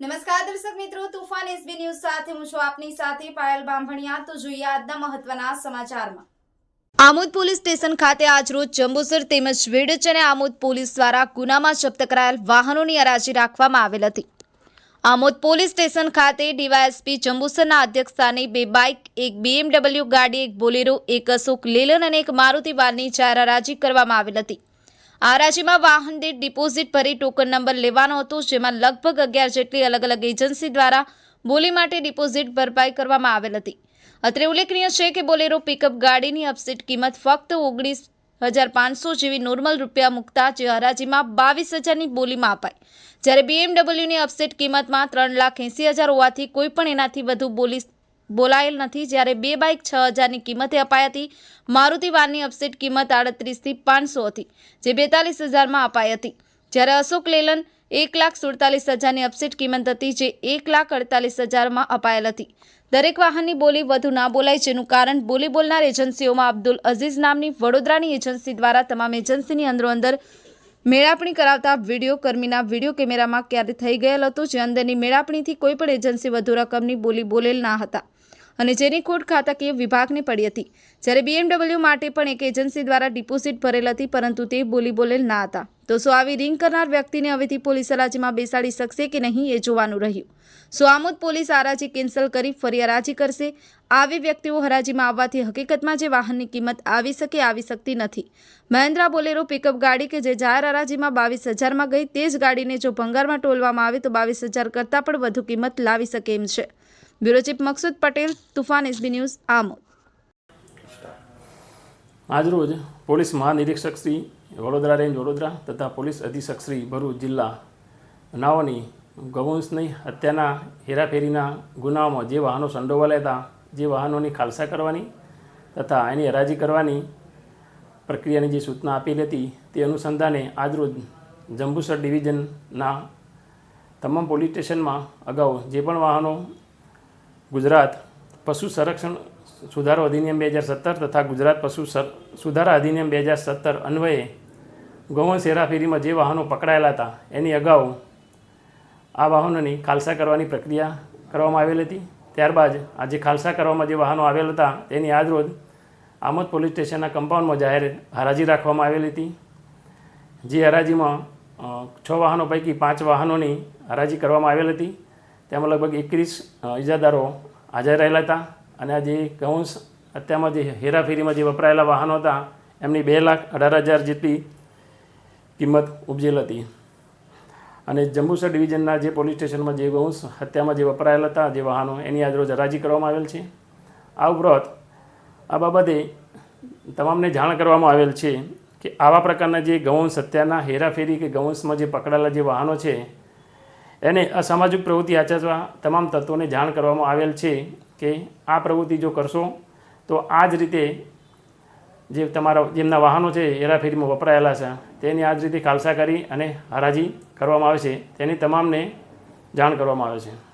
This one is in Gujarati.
નમસ્કાર દર્શક મિત્રો, તુફાન એસબી ન્યૂઝ સાથે હું છું આપની સાથે પાયલ બાંભણિયા. તો જોઈએ આજના મહત્વના સમાચારમાં. આમોદ પોલીસ સ્ટેશન ખાતે આજરોજ જંબુસર તેમજ વેડચ અને આમોદ પોલીસ દ્વારા ગુનામાં જપ્ત કરાયેલ વાહનોની હરાજી રાખવામાં આવેલ હતી. આમોદ પોલીસ સ્ટેશન ખાતે ડીવાયએસપી જંબુસરના અધ્યક્ષસ્થાને બે બાઇક, એક બીએમડબલ્યુ ગાડી, એક બોલેરો, એક અશોક લેલન અને એક મારુતિ વાનની જાહેર હરાજી કરવામાં આવેલ હતી. હરાજીમાં વાહન દીઠ ડિપોઝિટ ભરી ટોકન નંબર લેવાનો હતો, જેમાં લગભગ અગિયાર જેટલી અલગ અલગ એજન્સી દ્વારા બોલી માટે ડિપોઝિટ ભરપાઈ કરવામાં આવેલ હતી. અત્રે ઉલ્લેખનીય છે કે બોલેરો પિકઅપ ગાડીની અપસીટ કિંમત ફક્ત ઓગણીસ હજાર પાંચસો જેવી નોર્મલ રૂપિયા મૂકતા જે હરાજીમાં બાવીસ હજારની બોલીમાં અપાઈ. જ્યારે બીએમડબલ્યુની અપસેટ કિંમતમાં ત્રણ લાખ એંસી હજાર હોવાથી કોઈ પણ એનાથી વધુ બોલી બોલાયેલ નથી. જ્યારે બે બાઇક છ હજારની કિંમતે અપાઈ હતી. મારુતિ વાનની અપસેટ કિંમત આડત્રીસથી પાંચસો હતી, જે બેતાલીસ હજારમાં અપાઈ હતી. જ્યારે અશોક લેલન એક લાખ સુડતાલીસ હજારની અપસેટ કિંમત હતી, જે એક લાખ અડતાલીસ હજારમાં અપાયેલ હતી. દરેક વાહનની બોલી વધુ ના બોલાય, જેનું કારણ બોલી બોલનાર એજન્સીઓમાં અબ્દુલ અઝીઝ નામની વડોદરાની એજન્સી દ્વારા તમામ એજન્સીની અંદરોઅંદર મેળાપણી કરાવતા વીડિયો કર્મીના વીડિયો કેમેરામાં ક્યારે થઈ ગયેલ હતો, જે અંદરની મેળાપણીથી કોઈપણ એજન્સી વધુ રકમની બોલી બોલેલ ના હતા. અને જેની ખોટ ખાતાકીય વિભાગને પડી હતી. જ્યારે બીએમડબલ્યુ માટે પણ એક એજન્સી દ્વારા ડિપોઝિટ ભરેલ હતી, પરંતુ તે બોલી બોલેલ ના હતા. તો શું આવી રિંગ કરનાર વ્યક્તિને હવેથી પોલીસ હરાજીમાં બેસાડી શકશે કે નહીં એ જોવાનું રહ્યું. સો આમોદ પોલીસ હરાજી કેન્સલ કરી ફરી હરાજી કરશે? આવી વ્યક્તિઓ હરાજીમાં આવવાથી હકીકતમાં જે વાહનની કિંમત આવી શકે, આવી શકતી નથી. મહેન્દ્રા બોલેરો પિકઅપ ગાડી કે જે જાહેર હરાજીમાં બાવીસ હજારમાં ગઈ, તે જ ગાડીને જો ભંગારમાં ટોલવામાં આવે તો બાવીસ હજાર કરતાં પણ વધુ કિંમત લાવી શકે એમ છે. Bureau chief Maksud Patel, Toofan SB news, Amod. આજરોજ પોલીસ મહાનિરીક્ષક શ્રી વડોદરા રેન્જ વડોદરા તથા પોલીસ અધિક્ષક શ્રી ભરૂચ જિલ્લા નાઓની ગૌવંશની હત્યાના હેરાફેરીના ગુનાઓમાં જે વાહનો સંડોવાયેલા હતા, જે વાહનોની ખાલસા કરવાની તથા એની હરાજી કરવાની પ્રક્રિયાની જે સૂચના આપેલી હતી, તે અનુસંધાને આજરોજ જંબુસર ડિવિઝનના તમામ પોલીસ સ્ટેશનમાં અગાઉ જે પણ વાહનો ગુજરાત પશુ સંરક્ષણ સુધારો અધિનિયમ બે હજાર સત્તર તથા ગુજરાત પશુ સુધારા અધિનિયમ બે હજાર સત્તર અન્વયે ગૌવંશ હેરાફેરીમાં જે વાહનો પકડાયેલા હતા, એની અગાઉ આ વાહનોની ખાલસા કરવાની પ્રક્રિયા કરવામાં આવેલી હતી. ત્યારબાદ આજે ખાલસા કરવામાં જે વાહનો આવેલ હતા, તેની આજરોજ આમોદ પોલીસ સ્ટેશનના કમ્પાઉન્ડમાં જાહેર હરાજી રાખવામાં આવેલી હતી. જે હરાજીમાં છ વાહનો પૈકી પાંચ વાહનોની હરાજી કરવામાં આવેલ હતી. તેમાં લગભગ એકવીસ ઇજાદારો હાજર રહેલા હતા અને આ જે કૌંસ હત્યામાં જે હેરાફેરીમાં જે વપરાયેલા વાહનો હતા, એમની બે લાખ અઢાર હજાર જેટલી કિંમત ઉપજેલ હતી. અને જંબુસર ડિવિઝનના જે પોલીસ સ્ટેશનમાં જે ગૌંસ હત્યામાં જે વપરાયેલા હતા, જે વાહનો, એની આજરોજ હરાજી કરવામાં આવેલ છે. આ ઉપરાંત આ બાબતે તમામને જાણ કરવામાં આવેલ છે કે આવા પ્રકારના જે ગૌવંશ હત્યાના હેરાફેરી કે ગૌવંશમાં જે પકડાયેલા જે વાહનો છે એને અસામાજિક પ્રવૃત્તિ આચરવા તમામ તત્વોને જાણ કરવામાં આવેલ છે કે આ પ્રવૃત્તિ જો કરશો, તો આ જ રીતે જે તમારા, જેમના વાહનો છે, હેરાફેરીમાં વપરાયેલા છે, તેની આ જ રીતે ખાલસા કરી અને હરાજી કરવામાં આવે છે. તેની તમામને જાણ કરવામાં આવે છે.